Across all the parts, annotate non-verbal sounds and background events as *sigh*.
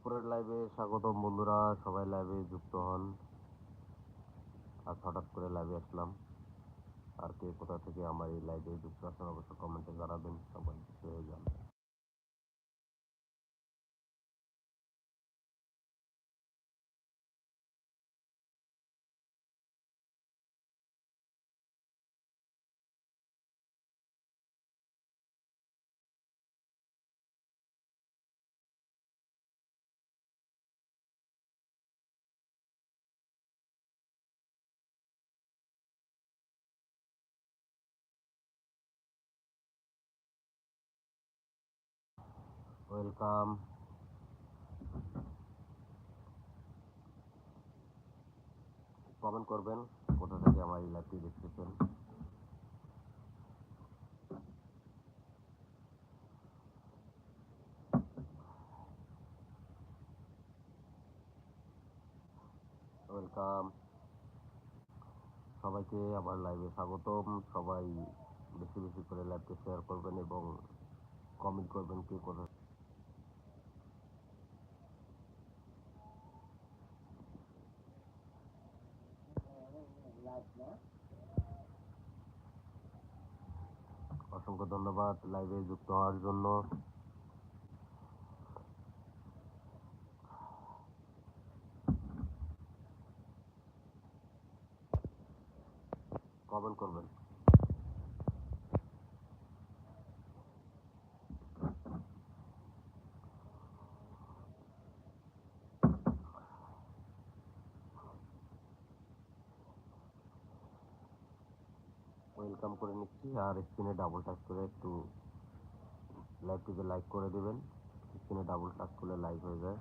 দুপুরের লাইভে স্বাগতম বন্ধুরা, সবাই লাইভে যুক্ত হন। আজ হঠাৎ করে লাইভে আসলাম। আর কে কোথা থেকে আমার এই লাইভে যুক্ত আছেন অবশ্যই কমেন্টে জানাবেন, সবাই হয়ে যান ওয়েলকাম। কমেন্ট করবেন, কোথা থেকে আমার এই লাইভটি দেখতেছেন? ওয়েলকাম। সবাইকে আমার লাইভে স্বাগতম। সবাই বেশি বেশি করে লাইভকে শেয়ার করবেন এবং কমেন্ট করবেন কে কোথা অসংখ্য ধন্যবাদ লাইভে যুক্ত হওয়ার জন্য কমেন্ট করবেন ওয়েলকাম করে নিচ্ছি আর স্ক্রিনে ডাবল টাচ করে একটু লাইভটিকে লাইক করে দেবেন স্ক্রিনে ডাবল টাচ করলে লাইভ হয়ে যায়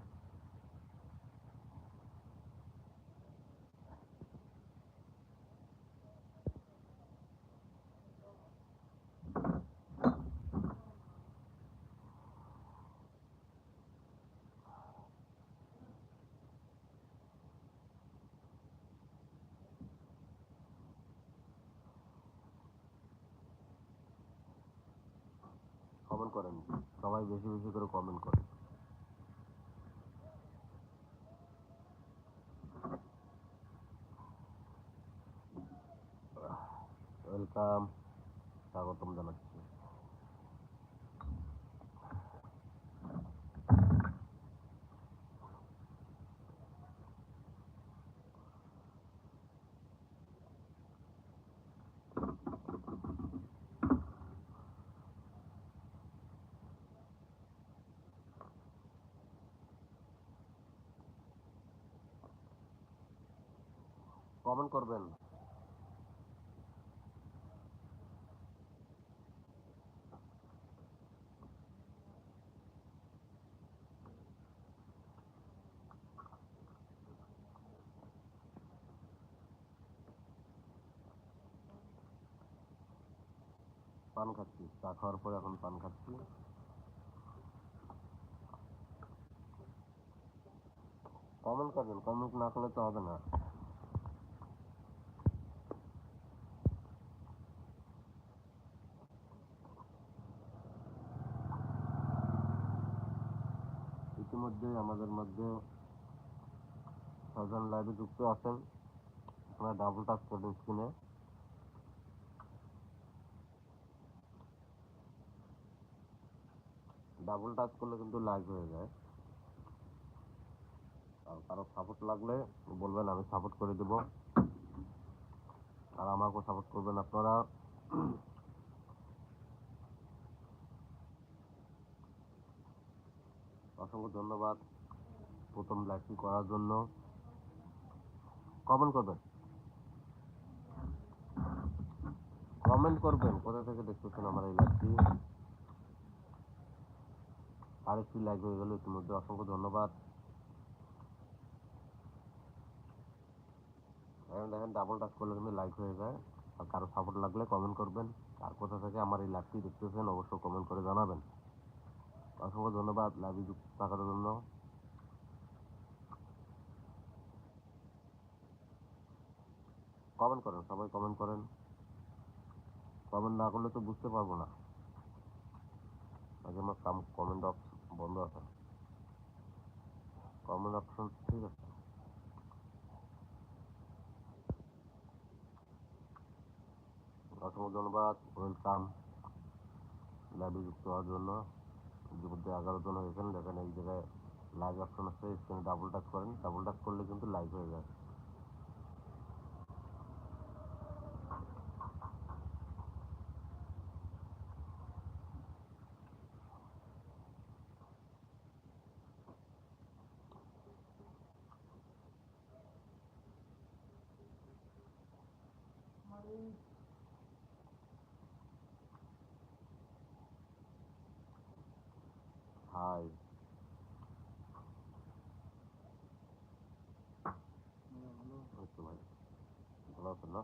কমেন্ট করেন সবাই বেশি বেশি করে কমেন্ট করে। ওয়েলকাম স্বাগতম জানাচ্ছি। কমেন্ট করবেন। পান খাচ্ছি, চা খাওয়ার পরে এখন পান খাচ্ছি। কমেন্ট করবেন, কমেন্ট না করলে তো হবে না। ইতিমধ্যে আমাদের মধ্যে ছজন লাইভে যুক্ত আছেন। আপনারা ডাবল টাচ করবেন স্ক্রিনে ডাবল টাচ করলে কিন্তু লাইভ হয়ে যায়। আর কারও সাপোর্ট লাগলে বলবেন, আমি সাপোর্ট করে দেব। আর আমাকেও সাপোর্ট করবেন আপনারা। অসংখ্য ধন্যবাদ প্রথম লাইভটি করার জন্য। কমেন্ট করবেন। কমেন্ট করবেন, কোথা থেকে দেখতেছেন আমার এই লাইভটি আরেকটি লাইভ হয়ে গেল, ইতিমধ্যে অসংখ্য ধন্যবাদ। এখন দেখেন ডাবল টাচ করলে কিন্তু লাইক হয়ে যায়। আর কারও সাপোর্ট লাগলে কমেন্ট করবেন। আর কোথা থেকে আমার এই লাইভটি দেখতেছেন, অবশ্যই কমেন্ট করে জানাবেন। অসংখ্য ধন্যবাদ লাইভে যুক্ত থাকার জন্য। কমেন্ট করেন, সবাই কমেন্ট করেন। কমেন্ট না করলে তো বুঝতে পারব না। আগে আমার কাম কমেন্ট বন্ধ আছে। কমেন্ট অপশন ঠিক আছে। অসংখ্য ধন্যবাদ ওয়েলকাম লাইভে যুক্ত হওয়ার জন্য। ইতিমধ্যে এগারো জন হয়েছেন দেখেন এই জায়গায় লাইভ অপশন আছে স্ক্রিনে ডাবল টাচ করেন ডাবল টাচ করলে কিন্তু লাইভ হয়ে যায় হাই আচ্ছা ভাই ভালো আছেন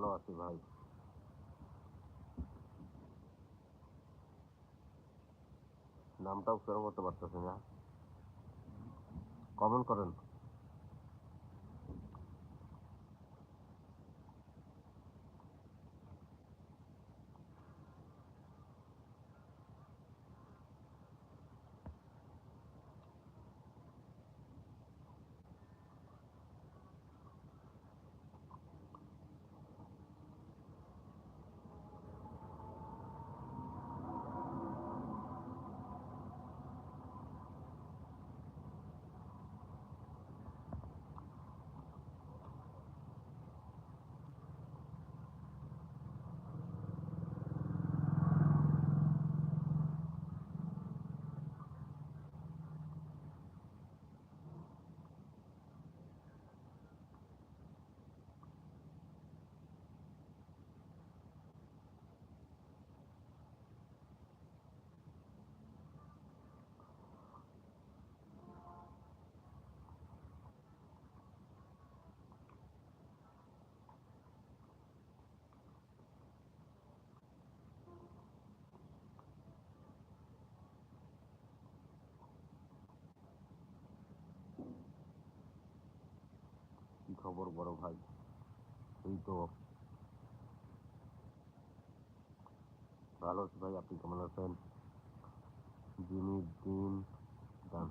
ভালো আছি ভাই। নামটাও উচ্চারণ করতে পারতেছি না। কমেন্ট করেন। খবর, বড় ভাই। এই তো। ভালো ভাই, আপনি কেমন আছেন? জিমি দিন ডান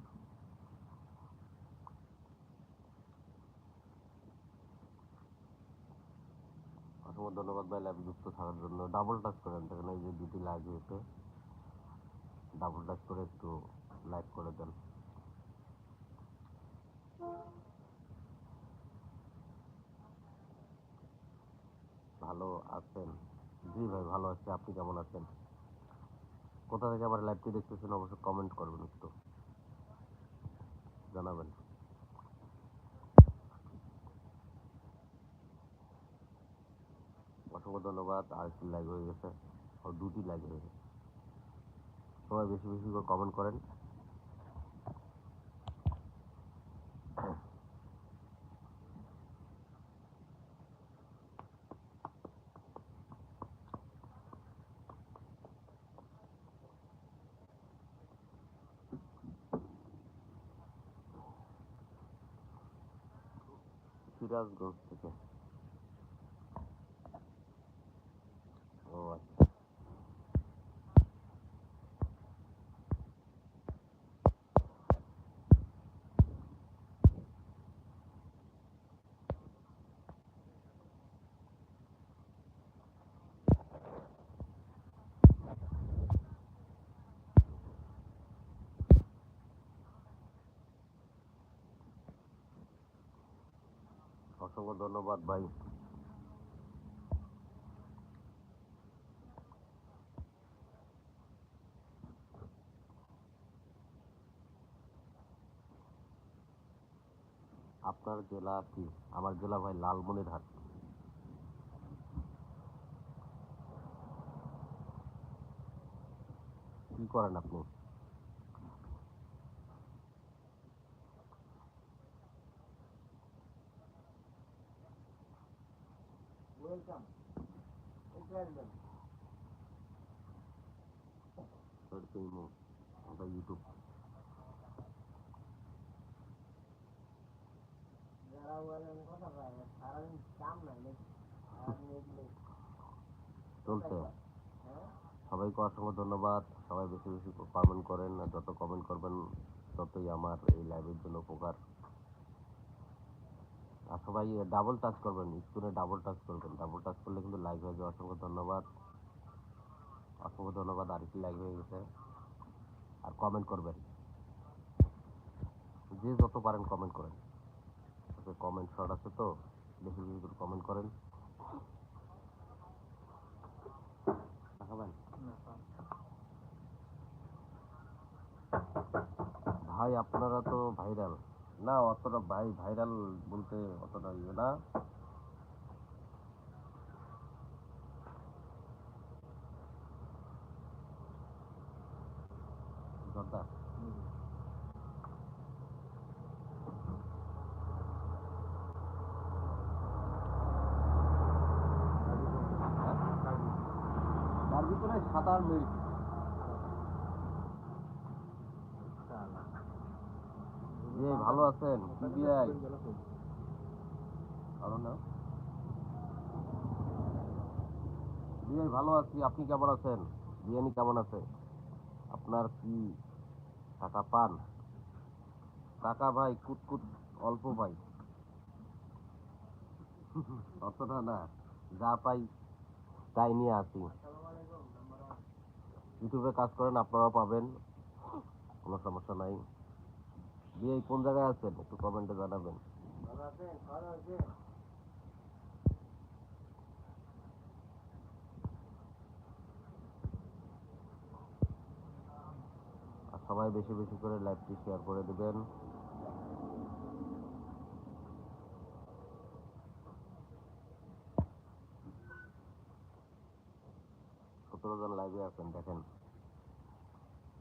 অসংখ্য ধন্যবাদ ভাই লাইভ যুক্ত থাকার জন্য। ডাবল টাচ করেন, দেখেন এই যে দুটি লাইভ হয়েছে ডাবল টাচ করে একটু লাইক করে দেন। ভালো আছেন? জি ভাই, ভালো আছি। আপনি কেমন আছেন? কোথা থেকে আমার লাইভটি দেখতেছেন অবশ্যই কমেন্ট করবেন একটু। জানাবেন। অসংখ্য ধন্যবাদ। আর একটি লাইভ হয়ে গেছে ও দুটি লাইভ হয়ে গেছে। সবাই বেশি বেশি করে কমেন্ট করেন। সিরাজগঞ্জ থেকে অসংখ্য ধন্যবাদ ভাই। আপনার জেলা কি? আমার জেলা ভাই লালমনিরহাট। কি করেন আপনি? যারা বলেন কথা সারাদিন কাম নাই নাকি সারাদিন এগুলো চলছে সবাইকে অসংখ্য ধন্যবাদ সবাই বেশি বেশি কমেন্ট করেন আর যত কমেন্ট করবেন ততই আমার এই লাইভের জন্য উপকার আর সবাই ডাবল টাচ করবেন স্ক্রিনে ডাবল টাচ করবেন। ডাবল টাচ করলে কিন্তু লাইভ হয়ে যাবে। অসংখ্য ধন্যবাদ। অসংখ্য ধন্যবাদ আর কি লাইভ হয়ে গেছে। আর কমেন্ট করবেন। যে যত পারেন কমেন্ট করেন। কমেন্ট শর্ট আছে তো বেশি করে কমেন্ট করেন। ভাই, আপনারা তো ভাইরাল না অতটা ভাই ভাইরাল বলতে অতটা ইয়ে না। জর্দা। তার ভিতরে। সাঁতার মিল্ক জি ভালো আছেন? পিবিআই ভালো না? বিআই ভালো আছি, আপনি কেমন আছেন? বিয়ানি কেমন আছে? আপনার কি টাকা পান? টাকা ভাই কুতকুত অল্প ভাই। অতটা না, যা পাই তাই নিয়ে আসি। ইউটিউবে কাজ করেন, আপনারাও পাবেন, কোনো সমস্যা নাই। বিয়ে কোন জায়গায় আছেন? একটু কমেন্টে জানাবেন। সবাই বেশি বেশি করে লাইভটি শেয়ার করে দেবেন। সতেরো জন লাইভে আছেন, দেখেন।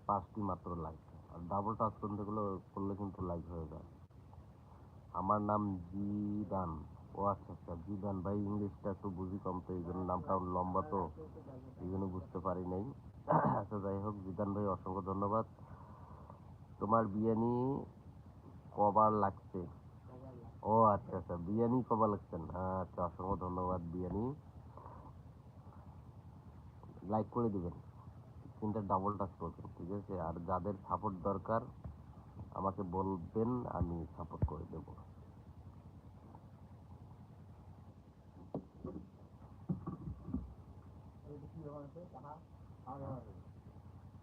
পাঁচটি মাত্র আর ডাবল টাচ করতে করলে কিন্তু লাইক হয়ে যায়। আমার নাম জিদান। ও আচ্ছা আচ্ছা জিদান। ভাই, ইংলিশটা একটু বুঝি কম তো, এই জন্য নামটা লম্বা তো, এই জন্য বুঝতে পারি নাই। *coughs* আচ্ছা যাই হোক, জিদান ভাই, অসংখ্য ধন্যবাদ। তোমার বিরিয়ানি কবার লাগছে? ও আচ্ছা আচ্ছা বিরিয়ানি কবার লাগছেন হ্যাঁ আচ্ছা অসংখ্য ধন্যবাদ বিরিয়ানি। লাইক করে দিবেন। স্ক্রিনটা ডাবল টাচ করবেন ঠিক আছে? আর যাদের সাপোর্ট দরকার আমাকে বলবেন আমি সাপোর্ট করে দেব।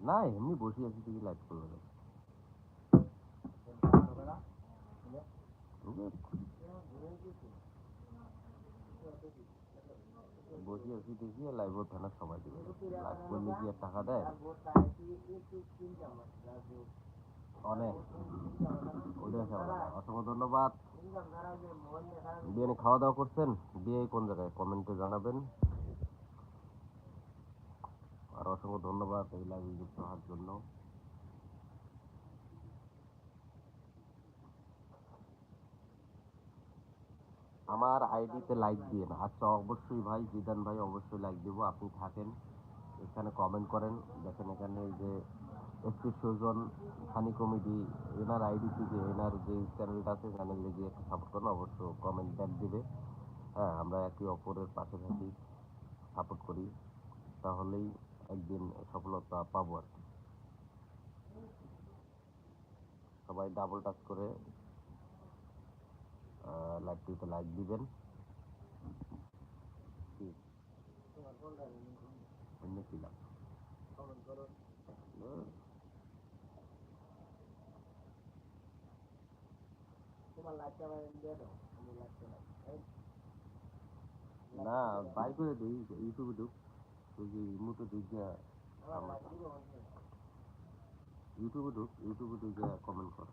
না এমনি বসে আছি তুই লাইট। টাকা না? বসে আছি দেখি লাইভ না সবাই দিবে। লাইভ করলে কি আর টাকা দেয়? অনেক। অসংখ্য ধন্যবাদ। ইনকাম ছাড়া যে মোবাইল নিয়ে সারা বিরিয়ানি খাওয়া দাওয়া করছেন? বিয়ে কোন জায়গায়? কমেন্টে জানাবেন। আর অসংখ্য ধন্যবাদ এই লাইভে যুক্ত হওয়ার জন্য। আমার আইডিতে লাইক দিয়ে না। আচ্ছা অবশ্যই ভাই, জিদান ভাই, অবশ্যই লাইক দেবো। আপনি থাকেন, এখানে কমেন্ট করেন। দেখেন এখানে যে একটি সুজন ফানি কমেডি, এনার আইডি থেকে, এনার যে চ্যানেলটা আছে চ্যানেলে গিয়ে একটু সাপোর্ট করেন, অবশ্য কমেন্ট ব্যাক দেবে। হ্যাঁ আমরা একে অপরের পাশে থাকি সাপোর্ট করি। তাহলেই একদিন সফলতা পাবো আর কি। সবাই ডাবল টাচ করে লাইভটিতে লাইক দিবেন কি এমনি ছিলাম কমেন্ট করুন তোমার লাইকটা আমার দিয়ে দাও আমি লাইকটা লাইক না বাই করে দিই ইউটিউবে ঢুক তুই যে ইমোতে ঢুক যা আমার লাইক দিব হচ্ছে ইউটিউবে ঢুক ইউটিউবে ঢুক যা কমেন্ট কর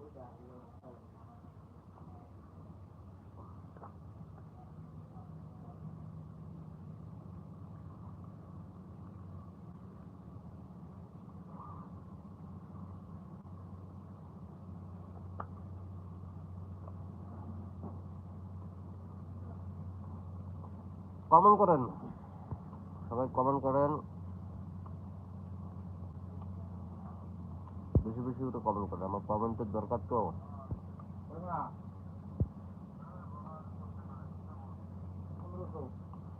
এটা হলো চলে। কমেন্ট করেন সবাই কমেন্ট করেন। বেশি বেশি করে কমেন্ট করেন। আমার কমেন্টের দরকার তো।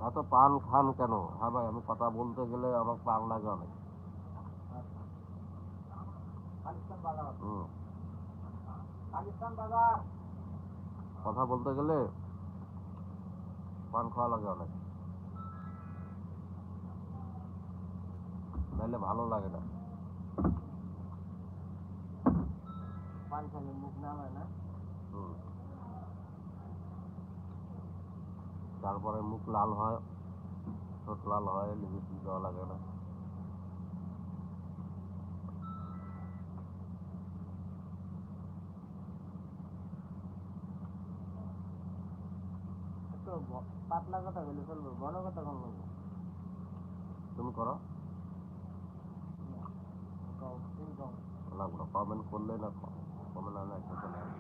এত পান খান কেন? হ্যাঁ ভাই, আমি কথা বলতে গেলে আমার পান লাগে অনেক। কথা বলতে গেলে পান খাওয়া লাগে অনেক। নাহলে ভালো লাগে না। পান খালে মুখ না হুম। তারপরে মুখ লাল হয় ঠোঁট লাল হয় লিপস্টিক দেওয়া লাগে না। ব- পাতলা কথা বলে চলবো ঘন কথা কম বলব তুমি করো। না কমেন্ট করলে না কমেন্ট আনা একটা চলে আসে।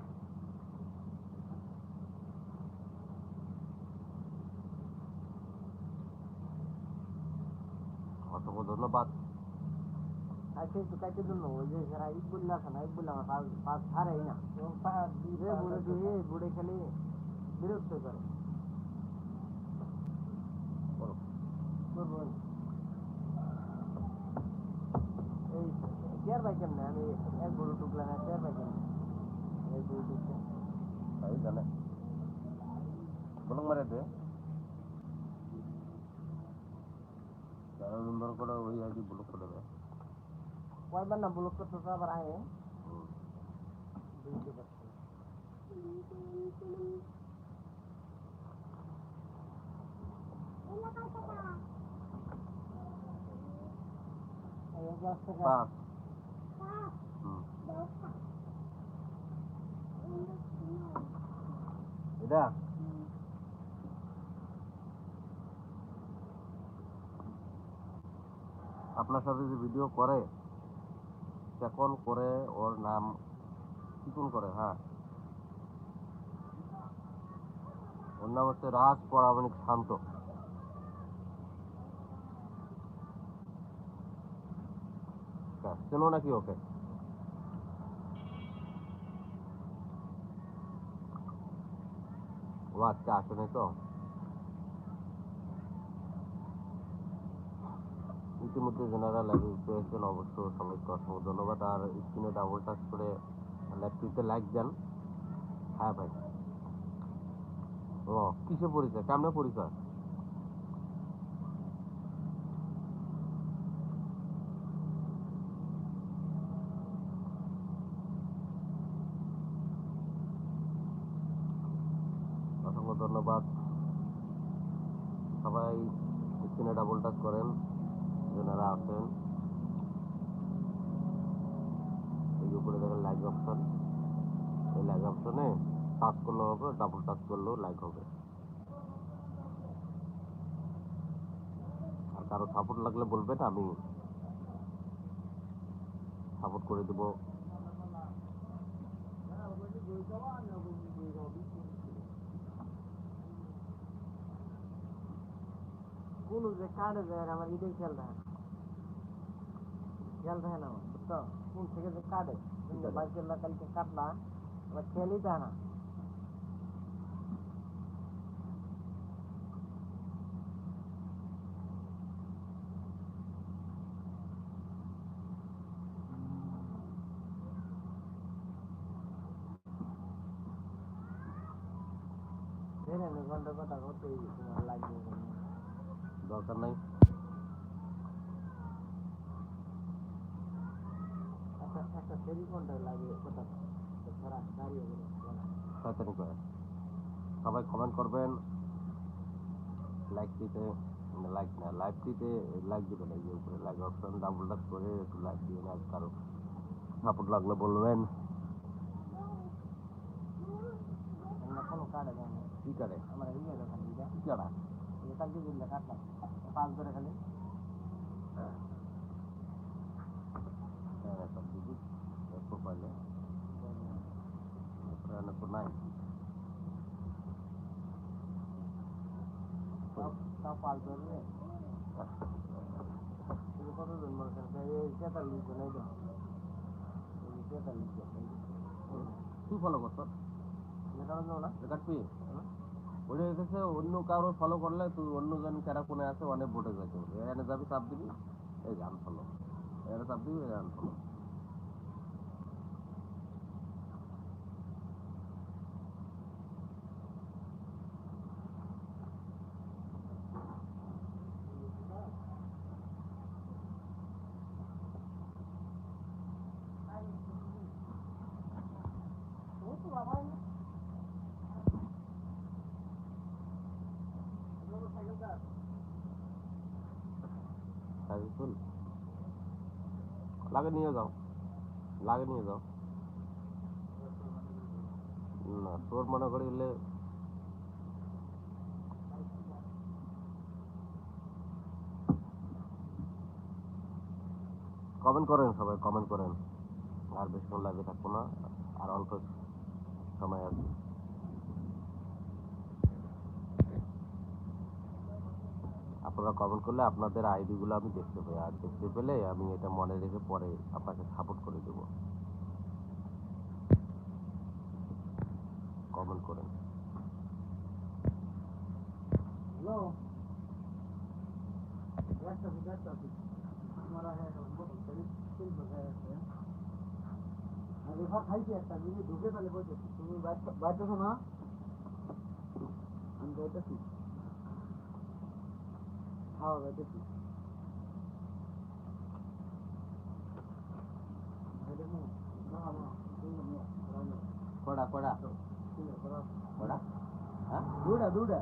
অসংখ্য ধন্যবাদ আচ্ছা একটু কাইতে জন্য ওই যে যারা ঈদ বললে আছে না ঈদ বললে আমার পাঁচ পাঁচ ছাড়েই না এবং পাঁচ দিয়ে বুড়ে বুড়ে খালি বিরক্ত করো। করব এই চেয়ার পাই কেমনে আমি এক বড় টুকলা না চেয়ার পাই কেমনে এই দুই টুকলা তাই জানে বলুন মারে দে যারা নম্বর না ব্লক করতে তো আবার এক লাখ টাকা আপনার সাথে যে ভিডিও করে কেমন করে, ওর নাম কিকুন করে হ্যাঁ। ওর নাম হচ্ছে রাজ পরামানিক শান্ত আচ্ছা, চেনো নাকি ওকে? ও আজকে আসেনি তো। ইতিমধ্যে যারা লাইভে পেয়েছেন অবশ্য সবাইকে অসংখ্য ধন্যবাদ। আর স্ক্রিনে ডাবল টাচ করে ল্যাপটপে লাইক দেন। হ্যাঁ ভাই। ও কিসে পরিচয়? কেমন পরিচয় অসংখ্য ধন্যবাদ। সবাই স্ক্রিনে ডাবল টাচ করেন যারা আছেন। এই উপরে দেখেন লাইক অপশন এই লাইক অপশনে টাচ করলে হবে ডাবল টাচ করলেও লাইক হবে। আর কারও সাপোর্ট লাগলে বলবেন, আমি সাপোর্ট করে দেবো। কোন যে কার্ডে যায় আর আমার এটাই খেয়াল থাকে না। খেয়াল থাকে না আমার, বুঝছ কোন থেকে যে কাটে কাটে? বাইকের কালকে কাটলা আমার খেয়ালই থাকে না ধরে নে ঘণ্টা কথা করতে তোমার লাগবে কেন? গেলে নাই। শয়তানি করে সবাই কমেন্ট করবেন। লাইক দিতে লাইক না লাইক দিতে লাইক দিবেন এই যে উপরে লাইক অপশন ডাবল টাচ করে একটু লাইক দিয়ে না কারও সাপোর্ট লাগলে বলবেন। কাটে কি করে আমার কি করা কালকে দিলে কাটলাম পাঁচ ধরে খালি। হ্যাঁ। দিদি প্রোফাইলে তো নাই। সব সব পাঁচ ধরে কতজন মনে করেন এই তেতাল্লিশ জন এই তেতাল্লিশ জন তুই ফলো করতো এটা হলো না। রেকর্ড পেয়ে ওটা এসেছে, অন্য কারও ফলো করলে তুই অন্য জন কারা কোনে আছে, অনেক ভোটে গেছে এখানে যাবি, চাপ দিবি, এই গান ফলো এখানে চাপ দিবি, এই গান ফলো সাইকেল চল লাগে নিয়ে যাও। লাগে নিয়ে যাও। না, তোর মনে করি এলে কমেন্ট করেন সবাই কমেন্ট করেন। আর বেশিক্ষণ লাগে থাকব না। আর অল্প সময় আছে আপনারা কমেন্ট করলে আপনাদের আইডিগুলো আমি দেখতে পাই। আর দেখতে পেলে আমি এটা মনে রেখে পরে আপনাকে সাপোর্ট করে দেবো। কমেন্ট করেন। খাইছি একটা ঢুকে তাহলে বলতে তুমি বাইতেছো না? আমি যাইতেছি খাওয়া যাইতেছি কড়া কড়া কড়া হ্যাঁ দুটা দুটা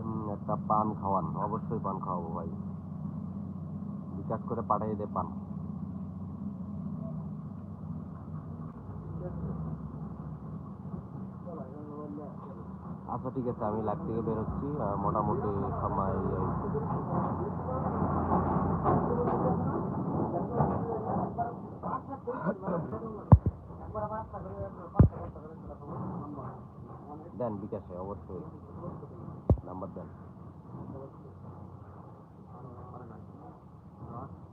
হুম, একটা পান খাওয়ান, অবশ্যই পান খাওয়াবো ভাই। বিকাশ করে পাঠিয়ে দে পান। আচ্ছা ঠিক আছে, আমি লাইভ থেকে বেরোচ্ছি। মোটামুটি সময় দেন বিকাশে, অবশ্যই। নাম্বার দেন। あの、あれなんですね。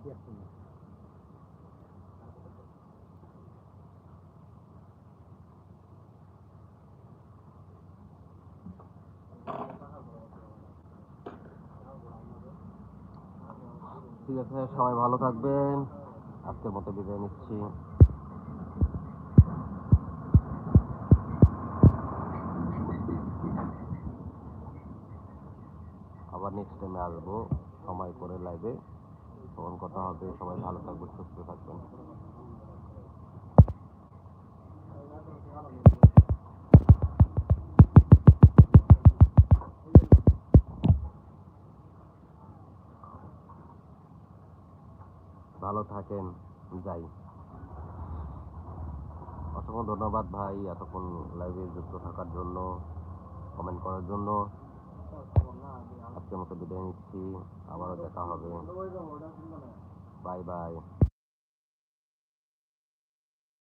ঠিক আছে, সবাই ভালো থাকবেন। আজকের মতো বিদায় নিচ্ছি। আবার নেক্সট টাইমে আসব। সময় করে লাইভে তখন কথা হবে, সবাই ভালো থাকবেন, সুস্থ থাকবেন। ভালো থাকেন, যাই। অসংখ্য ধন্যবাদ ভাই এতক্ষণ লাইভে যুক্ত থাকার জন্য কমেন্ট করার জন্য। আজকের মতো বিদায় নিচ্ছি। আবারও দেখা হবে। Bye bye.